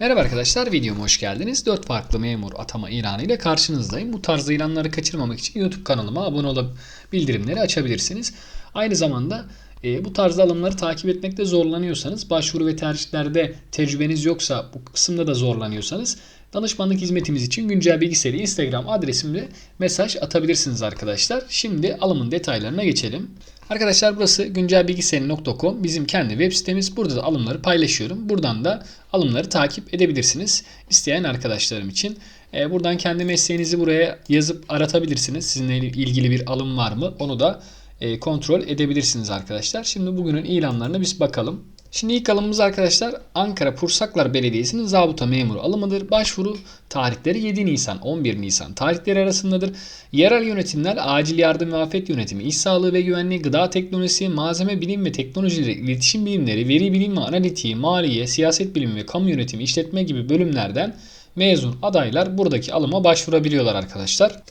Merhaba arkadaşlar, videoma hoş geldiniz. 4 farklı memur atama ilanı ile karşınızdayım. Bu tarz ilanları kaçırmamak için YouTube kanalıma abone olup bildirimleri açabilirsiniz. Aynı zamanda e, bu tarz alımları takip etmekte zorlanıyorsanız, başvuru ve tercihlerde tecrübeniz yoksa, bu kısımda da zorlanıyorsanız danışmanlık hizmetimiz için güncel bilgisayarı Instagram adresimle mesaj atabilirsiniz arkadaşlar. Şimdi alımın detaylarına geçelim. Arkadaşlar burası güncelbilgisayarı.com bizim kendi web sitemiz. Burada da alımları paylaşıyorum. Buradan da alımları takip edebilirsiniz. İsteyen arkadaşlarım için. Ee, buradan kendi mesleğinizi buraya yazıp aratabilirsiniz. Sizinle ilgili bir alım var mı? Onu da e, kontrol edebilirsiniz arkadaşlar. Şimdi bugünün ilanlarına biz bakalım. Şimdi ilk alımımız arkadaşlar Ankara Pursaklar Belediyesi'nin zabıta memuru alımıdır. Başvuru tarihleri 7 Nisan 11 Nisan tarihleri arasındadır. Yerel yönetimler acil yardım ve afet yönetimi, iş sağlığı ve güvenliği, gıda teknolojisi, malzeme bilim ve teknolojileri, iletişim bilimleri, veri bilim ve analitiği, maliye, siyaset bilimi ve kamu yönetimi, işletme gibi bölümlerden mezun adaylar buradaki alıma başvurabiliyorlar arkadaşlar.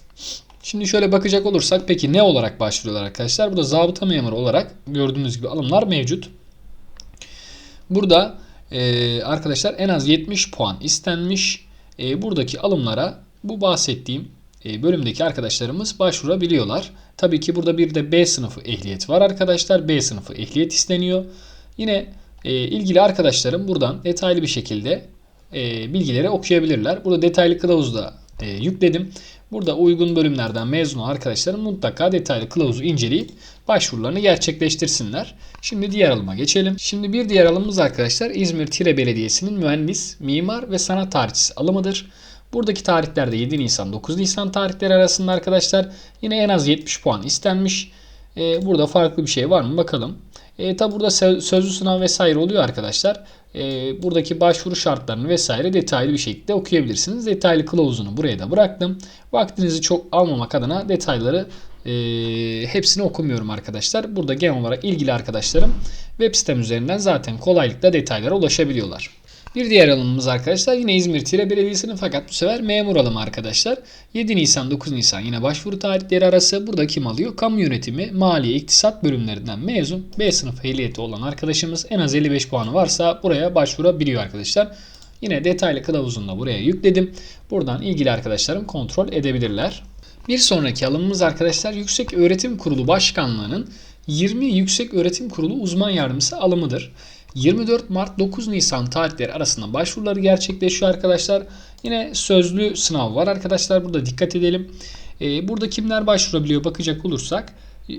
Şimdi şöyle bakacak olursak peki ne olarak başvuruyorlar arkadaşlar? Burada zabıta memuru olarak gördüğünüz gibi alımlar mevcut. Burada e, arkadaşlar en az 70 puan istenmiş. E, buradaki alımlara bu bahsettiğim e, bölümdeki arkadaşlarımız başvurabiliyorlar. Tabii ki burada bir de B sınıfı ehliyet var arkadaşlar. B sınıfı ehliyet isteniyor. Yine e, ilgili arkadaşlarım buradan detaylı bir şekilde e, bilgileri okuyabilirler. Burada detaylı kılavuzu da e, yükledim. Burada uygun bölümlerden mezun olan arkadaşlarım mutlaka detaylı kılavuzu inceleyip başvurularını gerçekleştirsinler. Şimdi diğer alıma geçelim. Şimdi bir diğer alımımız arkadaşlar İzmir Tire Belediyesi'nin mühendis, mimar ve sanat tarihçisi alımıdır. Buradaki tarihlerde 7 Nisan 9 Nisan tarihleri arasında arkadaşlar yine en az 70 puan istenmiş. Ee, burada farklı bir şey var mı bakalım. E, tabi burada sözlü sınav vesaire oluyor arkadaşlar. E, buradaki başvuru şartlarını vesaire detaylı bir şekilde okuyabilirsiniz. Detaylı kılavuzunu buraya da bıraktım. Vaktinizi çok almamak adına detayları e, hepsini okumuyorum arkadaşlar. Burada genel olarak ilgili arkadaşlarım web sitem üzerinden zaten kolaylıkla detaylara ulaşabiliyorlar. Bir diğer alımımız arkadaşlar yine İzmir Tire Belediyesi'nin fakat bu sefer memur alımı arkadaşlar. 7 Nisan 9 Nisan yine başvuru tarihleri arası burada kim alıyor? Kamu yönetimi, maliye, iktisat bölümlerinden mezun B sınıf ehliyeti olan arkadaşımız en az 55 puanı varsa buraya başvurabiliyor arkadaşlar. Yine detaylı kılavuzunu da buraya yükledim. Buradan ilgili arkadaşlarım kontrol edebilirler. Bir sonraki alımımız arkadaşlar Yüksek Öğretim Kurulu Başkanlığı'nın 20 Yüksek Öğretim Kurulu uzman yardımcısı alımıdır. 24 Mart 9 Nisan tarihleri arasında başvuruları gerçekleşiyor arkadaşlar. Yine sözlü sınav var arkadaşlar. Burada dikkat edelim. Ee, burada kimler başvurabiliyor bakacak olursak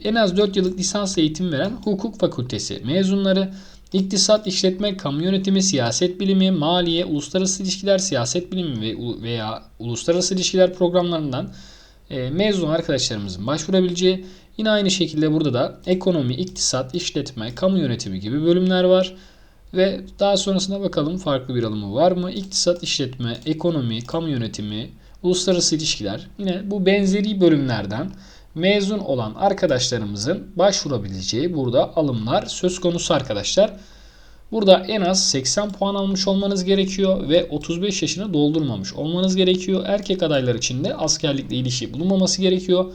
en az 4 yıllık lisans eğitim veren hukuk fakültesi mezunları, İktisat, işletme, kamu yönetimi, siyaset bilimi, maliye, uluslararası ilişkiler, siyaset bilimi ve veya uluslararası ilişkiler programlarından mezun arkadaşlarımızın başvurabileceği Yine aynı şekilde burada da ekonomi, iktisat, işletme, kamu yönetimi gibi bölümler var. Ve daha sonrasında bakalım farklı bir alımı var mı? İktisat, işletme, ekonomi, kamu yönetimi, uluslararası ilişkiler. Yine bu benzeri bölümlerden mezun olan arkadaşlarımızın başvurabileceği burada alımlar söz konusu arkadaşlar. Burada en az 80 puan almış olmanız gerekiyor ve 35 yaşını doldurmamış olmanız gerekiyor. Erkek adaylar için de askerlikle ilişki bulunmaması gerekiyor.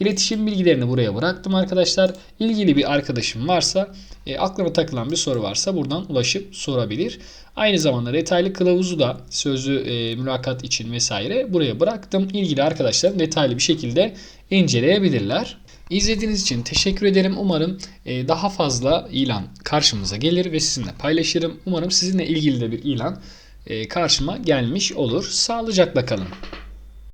İletişim bilgilerini buraya bıraktım arkadaşlar. İlgili bir arkadaşım varsa, e, aklına takılan bir soru varsa buradan ulaşıp sorabilir. Aynı zamanda detaylı kılavuzu da sözlü e, mülakat için vesaire buraya bıraktım. İlgili arkadaşlar detaylı bir şekilde inceleyebilirler. İzlediğiniz için teşekkür ederim. Umarım e, daha fazla ilan karşımıza gelir ve sizinle paylaşırım. Umarım sizinle ilgili de bir ilan e, karşıma gelmiş olur. Sağlıcakla kalın.